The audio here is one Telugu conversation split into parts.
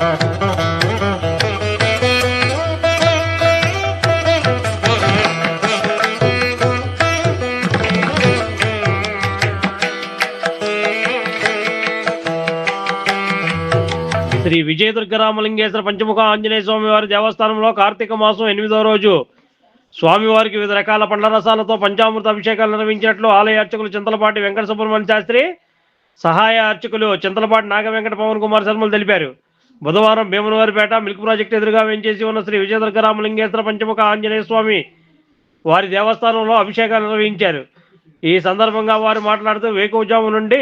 శ్రీ విజయ దుర్గరామలింగేశ్వర పంచముఖ ఆంజనేయ స్వామి వారి దేవస్థానంలో కార్తీక మాసం ఎనిమిదో రోజు స్వామివారికి వివిధ రకాల పండరసాలతో పంచామృత అభిషేకాలు నిర్వహించినట్లు ఆలయ అర్చకులు చింతలపాటి వెంకట సుబ్రహ్మణ్య శాస్త్రి సహాయ అర్చకులు చింతలపాటి నాగ వెంకట పవన్ కుమార్ శర్మలు తెలిపారు. బుధవారం భీమనవారిపేట మిల్క్ ప్రాజెక్టు ఎదురుగా వేయించేసి ఉన్న శ్రీ విజయదుర్గరామలింగేశ్వర పంచముఖ ఆంజనేయ స్వామి వారి దేవస్థానంలో అభిషేకాలు నిర్వహించారు. ఈ సందర్భంగా వారు మాట్లాడుతూ వేకువజాము నుండి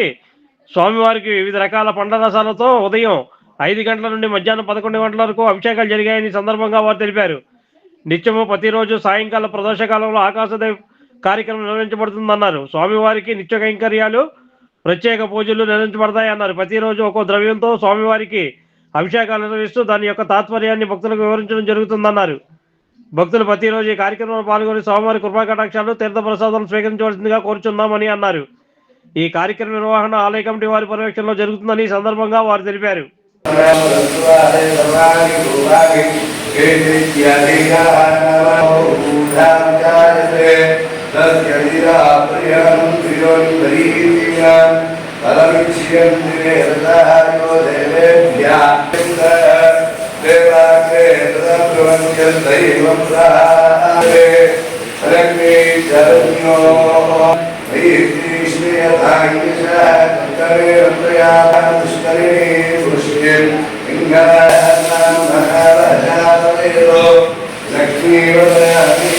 స్వామివారికి వివిధ రకాల పండ్ల రసాలతో ఉదయం ఐదు గంటల నుండి మధ్యాహ్నం పదకొండు గంటల వరకు అభిషేకాలు జరిగాయని సందర్భంగా వారు తెలిపారు. నిత్యము ప్రతిరోజు సాయంకాల ప్రదోషకాలంలో ఆకాశదేవ్ కార్యక్రమం నిర్వహించబడుతుందన్నారు. స్వామివారికి నిత్య కైంకర్యాలు ప్రత్యేక పూజలు నిర్వహించబడతాయి అన్నారు ప్రతిరోజు ఒక్కో ద్రవ్యంతో స్వామివారికి అభిషేకాలు నిర్వహిస్తూ దాని యొక్క తాత్పర్యాన్ని భక్తులకు వివరించడం జరుగుతుందన్నారు. భక్తులు ప్రతిరోజు ఈ కార్యక్రమంలో పాల్గొని స్వామివారి కృపా కటాక్షాలు తీర్థ ప్రసాదాలు స్వీకరించవలసిందిగా కోరుచున్నామని అన్నారు. ఈ కార్యక్రమ నిర్వహణ ఆలయ కమిటీ వారి పర్యవేక్షణలో జరుగుతుందని ఈ సందర్భంగా వారు తెలిపారు. अलविष्यन्ति हृदयो देवेभ्यः देवाग्रे हृदं दैवं सहारे रङ्गीचरण्यो लक्ष्मीवदयामि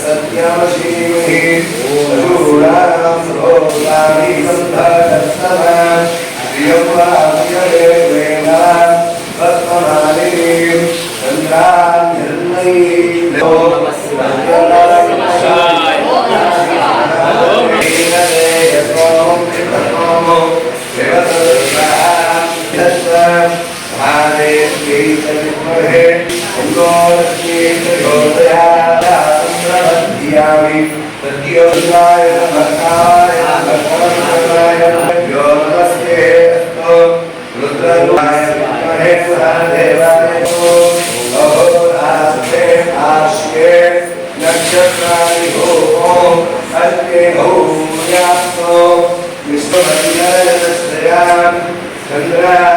సత్యమశీమహి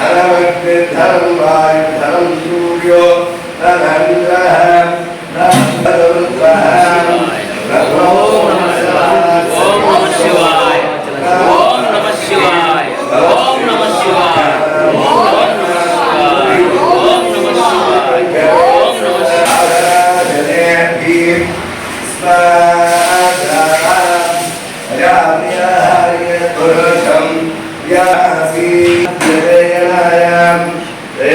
లక్ష్మీం నాసవేదో కుమారః రామహరజాతవేదో లక్ష్మీం హిరణ్యప్రాకారాం ధరంత్రీం యుద్ధాం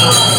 Oh,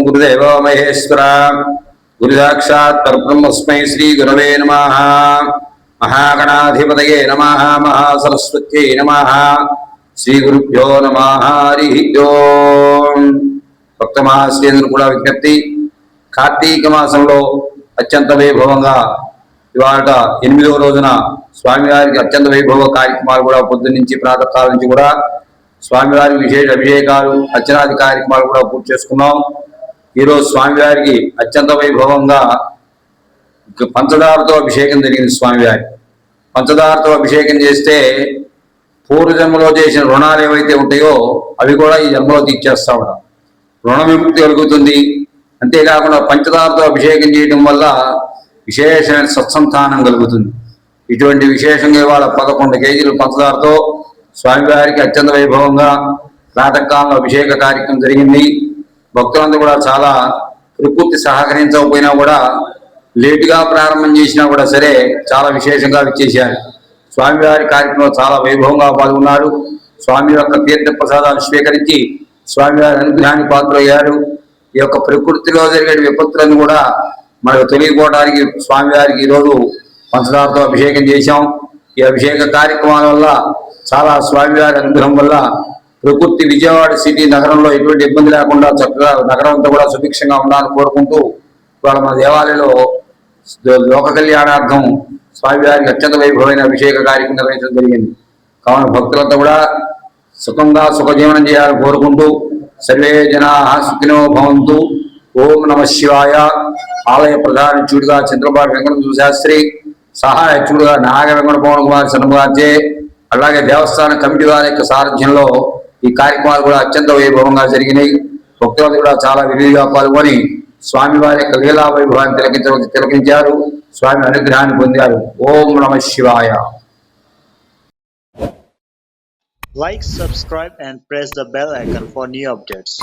గురుదేవ మహేశ్వర గురుదాక్షాత్ పరబ్రహ్మస్మై శ్రీ గురవే నమ మహాగణాధిపతయే నమ మహాసరస్వత్యై నమ శ్రీ గురుభ్యో నమ హరి భక్త మహాశ్రేంద్రులు కూడా విజ్ఞప్తి కార్తీక మాసంలో అత్యంత వైభవంగా ఇవాళ ఎనిమిదవ రోజున స్వామివారికి అత్యంత వైభవ కార్యక్రమాలు కూడా పొద్దున్న ప్రాతకాల నుంచి కూడా స్వామివారి విశేష అభిషేకాలు అర్చనాది కార్యక్రమాలు కూడా పూర్తి చేసుకున్నాం. ఈరోజు స్వామివారికి అత్యంత వైభవంగా పంచదారతో అభిషేకం జరిగింది స్వామివారి. పంచదారతో అభిషేకం చేస్తే పూర్వజన్మలో చేసిన రుణాలు ఏవైతే ఉంటాయో అవి కూడా ఈ జన్మలో తీర్చేస్తా ఉంటాం రుణ విముక్తి కలుగుతుంది. అంతేకాకుండా పంచదారతో అభిషేకం చేయడం వల్ల విశేషమైన సత్సంతానం కలుగుతుంది. ఇటువంటి విశేషంగా ఇవాళ పదకొండు కేజీలు పంచదారతో స్వామివారికి అత్యంత వైభవంగా ప్రాతకాలంలో అభిషేక కార్యక్రమం జరిగింది. భక్తులందరూ కూడా చాలా ప్రకృతి సహకరించకపోయినా కూడా లేటుగా ప్రారంభం చేసినా కూడా సరే చాలా విశేషంగా విచ్చేశారు. స్వామివారి కార్యక్రమంలో చాలా వైభవంగా పాల్గొన్నారు. స్వామి యొక్క తీర్థ ప్రసాదాలు స్వీకరించి స్వామివారి అనుగ్రహానికి పాత్రయ్యారు. ఈ యొక్క ప్రకృతిలో జరిగే విపత్తులను కూడా మనకు తెలియకపోవడానికి స్వామివారికి ఈరోజు పంచదారతో అభిషేకం చేశాం. ఈ అభిషేక కార్యక్రమాల వల్ల చాలా స్వామివారి అనుగ్రహం వల్ల ప్రకృతి విజయవాడ సిటీ నగరంలో ఎటువంటి ఇబ్బంది లేకుండా చక్కగా నగరం అంతా కూడా సుభిక్షంగా ఉండాలని కోరుకుంటూ ఇవాళ మన దేవాలయంలో లోక కళ్యాణార్థం స్వామివారికి అత్యంత వైభవమైన అభిషేక కార్యక్రమం నిర్వహించడం జరిగింది. కావున భక్తులంతా కూడా సుఖంగా సుఖజీవనం చేయాలని కోరుకుంటూ సర్వే జనా సుఖినో భవంతు. ఓం నమ శివాయ. ఆలయ ప్రధాన చూడుగా చంద్రబాబు వెంకటేశ్వర శాస్త్రి. సహాయకుడుగా చూడుగా పవన్ కుమార్ శర్మగార్జే అలాగే దేవస్థాన కమిటీ వారి యొక్క సారథ్యంలో ఈ కార్యక్రమాలు కూడా అత్యంత వైభవంగా జరిగినాయి. భక్తులందరూ కూడా చాలా విరివిగా పాల్గొని స్వామి వారి యొక్క లీలా వైభవాన్ని తిలకించ తిలకించారు. స్వామి అనుగ్రహాన్ని పొందారు. ఓం నమ శివాయ. Like, subscribe, and press the bell icon for new updates.